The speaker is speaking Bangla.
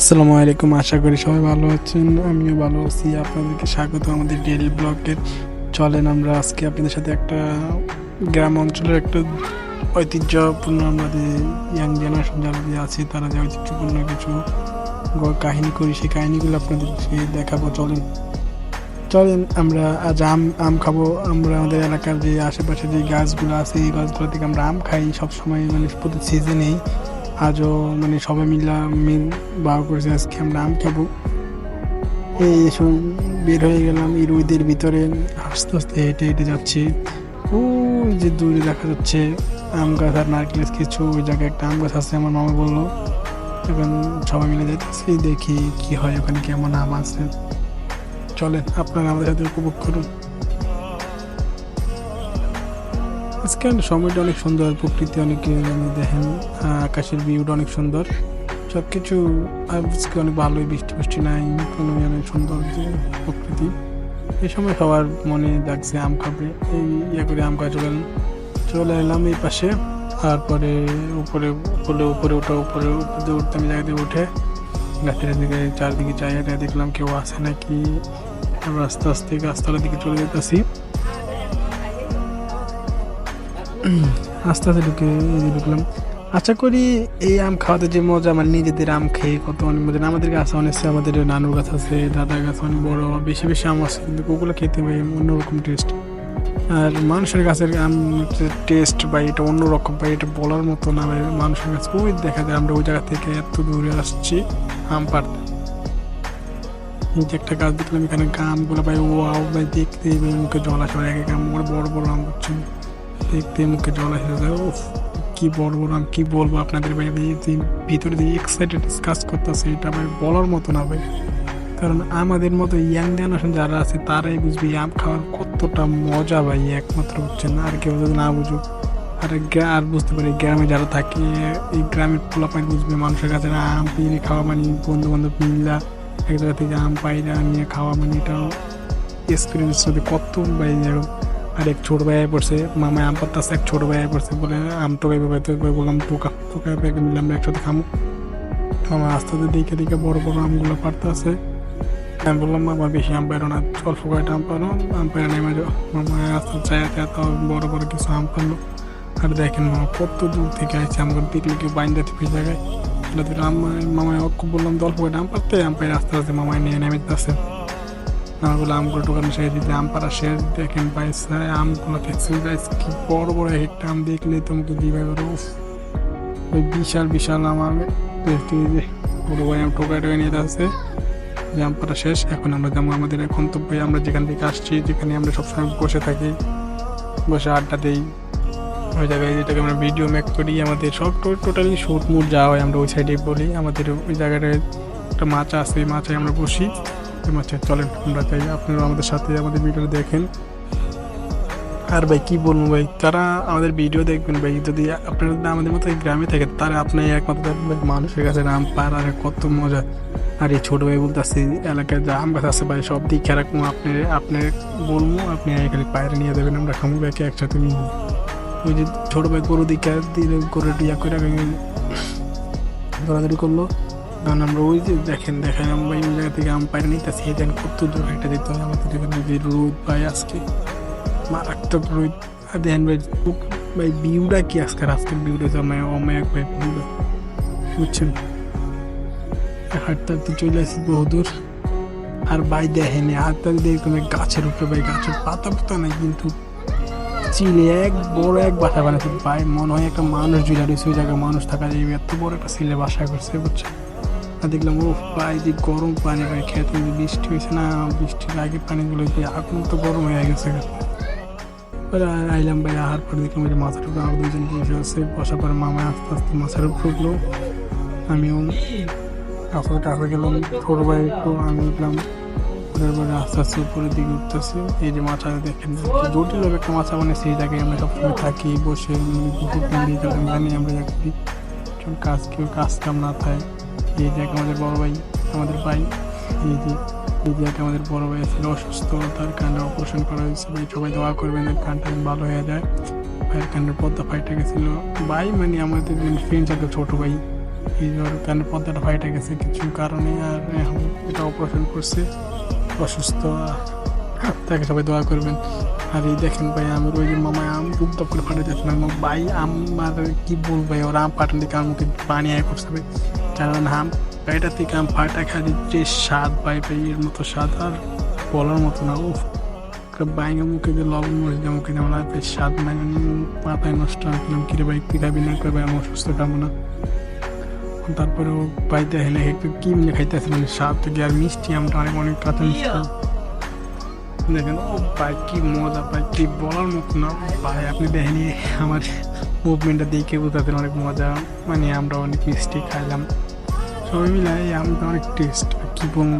আসসালামু আলাইকুম, আশা করি সবাই ভালো আছেন। আমিও ভালো আছি। আপনাদেরকে স্বাগত আমাদের ডেইলি ব্লগের চলেন আমরা আজকে আপনাদের সাথে একটা গ্রাম অঞ্চলের একটা ঐতিহ্যপূর্ণ আমাদের ইয়াং জেনারেশন যারা যে আছে, তারা যে ঐতিহ্যপূর্ণ কিছু কাহিনী করি, সেই কাহিনীগুলো আপনাদেরকে দেখাবো। চলেন। চলেন, আমরা আজ আম আম খাব। আমরা আমাদের এলাকার যে আশেপাশে যে গাছগুলো আছে, এই গাছগুলো থেকে আমরা আম খাই। সবসময় মানে প্রতি সিজনেই আজও মানে সবাই মিলা মিল বার করেছে, আজকে আমরা আম খাব। এই এসব বের হয়ে গেলাম, এই রোদের ভিতরে আস্তে আস্তে হেঁটে হেঁটে যাচ্ছি। ওই যে দূরে দেখা যাচ্ছে আম গাছ আর নারকেল কিছু, ওই জায়গায় একটা আম গাছ আছে, আমার মামা বলল। এখন সবাই মিলে যাইতেছি, দেখি কি হয়, ওখানে কেমন আম আছে। চলেন, আপনারা আমাদের সাথে উপভোগ করুন। আজকে সময়টা অনেক সুন্দর, প্রকৃতি অনেক দেখেন আকাশের ভিউটা অনেক সুন্দর। সব কিছু আজকে অনেক ভালোই, বৃষ্টি বৃষ্টি নাই, কোনো অনেক সুন্দর প্রকৃতি। এই সময় সবার মনে লাগছে আম খাবে, এই ইয়ে করে আম খাওয়া চলে চলে এলাম এই পাশে। তারপরে উপরে উপরে উপরে ওঠা, উপরে উপরে উঠতে আমি জায়গাতে উঠে গাছের দিকে, চারদিকে চাই দেখলাম কেউ আসে নাকি। আমরা আস্তে আস্তে গাছতলার দিকে চলে যেতেছি। আস্তে আস্তে ঢুকে ঢুকলাম। আশা করি এই আম খাওয়াতে যে মজা, আমার নিজেদের আম খেয়ে কত অনেক মজা আমাদের গাছ অনেক আছে আমাদের নানুর গাছ আছে, দাদার গাছ অনেক বড়, বেশি বেশি আম আছে। কিন্তু ওগুলো খেতে পাই অন্যরকম টেস্ট আর মানুষের গাছের আম টেস্ট বা এটা অন্যরকম বা এটা বলার মতো না মানুষের গাছ, ওই দেখা যায়, আমরা ওই জায়গা থেকে এত দূরে আসছি আম পাড়তে। যে একটা গাছ দেখলাম, এখানে আমগুলো ভাই ও আও ভাই, দেখতে মুখে জল আসে এক এক আম, বড় বড় বড় আম করছেন দেখতে, মুখে জল আসে যায়, উফ, কি বলব আম কি বলব আপনাদের এই যে ভিতরে যে এক্সাইটেড কাজ করতেছে, এটা ভাই বলার মতো না ভাই। কারণ আমাদের মতো ইয়াং জেনারেশন যারা আছে, তারাই বুঝবে আম খাওয়ার কতটা মজা ভাই, একমাত্র বুঝছেন আর কেউ যদি না বুঝুক, আর আর বুঝতে পারি গ্রামে যারা থাকে, এই গ্রামের পোলাপাই বুঝবে, মানুষের কাছে না আম পেয়ে খাওয়া মানে বন্ধু বান্ধব মিল্লা, এক জায়গা থেকে আম পাইরা নিয়ে খাওয়া মানে এটাও এক্সপিরিয়েন্স সাথে কত ভাই এরকম আর এক ছোট ভাই পড়ছে মামায় আম পাত্তাছে এক ছোট ভাই পড়ছে বলে, আম টোকাই ভাই তো বললাম টোকা টোকাই মিলে আমরা একসাথে খামো। মামা আস্তে দিকে দিকে বড় বড় আমগুলো পারতেছে আমি বললাম, মামা, বেশি আম পারো না অল্প কয়টা আম পারো আম পারে নেমে যাও মামা আস্তে চাইতে এত বড় বড় কিছু আম পারল আর দেখেন মামা, কত দূর থেকে আসছে আমাকে পিকনিকে বাইন্দা থেকে জায়গায় এটা দিল মামায় বললাম তো অল্প কয়টা আম পারতে আম পাইরে আস্তে আস্তে মামায় নিয়ে নেমে যাচ্ছে। বলে আমগুলো টোকানো শেষ দিতে আম পাড়া শেষ, দেখেন পাইছে আমগুলো দেখছি গাইস কি বড় বড় একটা আম দেখলে তোমাকে দিবে ওর উফ, ওই বিশাল বিশাল আম আমি দেখতে যে বড় ভাই আম টোকায় টোকায় নিয়ে যে আম পাড়া শেষ, এখন আমরা যেমন আমাদের গন্তব্যে, আমরা যেখান থেকে আসছি, যেখানে আমরা সবসময় বসে থাকি, বসে আড্ডা দিই। ওই জায়গায় যেটাকে আমরা ভিডিও মেক করি, আমাদের সব টোটালি শুট মুট যাওয়া হয়, আমরা ওই সাইডে বলি। আমাদের ওই জায়গাটায় একটা মাছ আছে মাচায় আমরা বসি। ওই মাচায় চলেন আমরা চাই আপনারা আমাদের সাথে আমাদের ভিডিও দেখেন। আর ভাই, কি বলব ভাই? তারা আমাদের ভিডিও দেখবেন ভাই। যদি আপনারা আমাদের মতো গ্রামে থাকেন, তারা আপনি একমাত্র দেখবেন মানুষের কাছে আম পার, আর কত মজা। আর এই ছোট ভাই বলতেছে এলাকায় যা আম গাছ আছে ভাই, সব দিক খেয়াল রাখব আপনি আপনি বলব, আপনি এখানে পায়রে নিয়ে দেবেন আমরা খামু ভাইকে একসাথে নিয়ে ওই যে ছোট ভাই গরু দিকে, দিলে গরু ইয়া করে দৌড়াদৌড়ি করল। কারণ আমরা ওই যে দেখেন দেখেন, আমরা ওই জায়গা থেকে আম পাইরে নিতেছি। এই দেন কত দূর হেঁটে যেতে হয় আমাদের এখানে যে রোদ ভাই আজকে, মারাত্মক রোদ। আর দেখেন ভাই ভাই, ভিউটা কি আজকে আজকের ভিউটা জমায় অমায়ক ভাই, ভিউটা। বুঝছেন? হাঁটতে হাঁটতে চলে আসি বহুদূর আর ভাই দেখেনি হাঁটতে দেখতাম গাছের উপরে, ভাই, গাছের পাতা পাতা নাই, কিন্তু চিলে এক বড় এক বাসা বানাচ্ছে ভাই, মনে হয় একটা মানুষ জুড়ে রয়েছে, ওই জায়গায় মানুষ থাকা যাবে এত বড় একটা সিলে বাসা করছে বুঝছে আর দেখলাম ও ভাই যে গরম পানি ভাই খেতে বৃষ্টি হয়েছে না বৃষ্টির আগে পানিগুলো যে আগুন তো গরম হয়ে গেছে আ- আইলাম ভাই আহার পরে দেখলাম যে মাথার উপরে আরও দুজন বসে আছে বসার পরে মামা আস্তে আস্তে মাথার উপরে উঠল আমিও কাছে কাছে গেলাম ছোট ভাই একটু আমি উঠলাম ওঠার পরে আস্তে আস্তে উপরের দিকে উঠতেছে এই যে মাছা দেখেন জটিল একটা মাছা মানে সেই জায়গায় আমরা সবসময় থাকি বসে টাইম জানি আমরা কাজ কেউ কাজ কাম না থাকে এই জায়গায় আমাদের বড় ভাই, আমাদের ভাই, এই যে, এই জায়গায় আমাদের বড় ভাই ছিল অসুস্থ, তার কানটা অপারেশন করা হয়েছে। ভাই, সবাই দোয়া করবেন, এর কানটা ভালো হয়ে যায়। ভাইয়ের কানের পদ্মা ফাইটে গেছিল। ভাই মানে আমাদের ফ্রেন্ড সাথে ছোট ভাই, এই কারণে পদ্মাটা ফাইটে গেছে কিছু কারণে আর এখন এটা অপারেশন করছে। অসুস্থ তাকে সবাই দোয়া করবেন। আর এই দেখেন ভাই আমি ওই মামা আম দুপ দুপ করে ফাটে যাচ্ছিলাম ভাই আমার কি বলব ভাই, ওরা আম ফাটান দিকে আমার মুখে পানি আয় করছে ভাই। কারণ হাম। পেটা থেকে আম ফাটা খালি যে স্বাদ ভাই এর মতো স্বাদ আর বলার মতো না। উফ বাইঙে মুখে যে লবণ মরিচ দিয়ে মুখে আর বেশ স্বাদ মানে মাথায় নষ্ট হয়েছিলাম কিরে ভাই তুই খাবি না? করে ভাই আমি অসুস্থ খাব না। তারপরে ও বাড়িতে হেলে একটু কি মিলে খাইতেছিলাম স্বাদ থেকে আর মিষ্টি? আমটা অনেক অনেক কাঁচা মিষ্টি। দেখেন ও ভাই কি মজা ভাই কি বলার মতো না। ভাই আপনি দেখেনি আমার মুভমেন্টটা দেখে বুঝাতেন অনেক মজা। মানে আমরা অনেক মিষ্টি খাইলাম। সবাই মিলে এই আমটা অনেক টেস্ট কি বলব।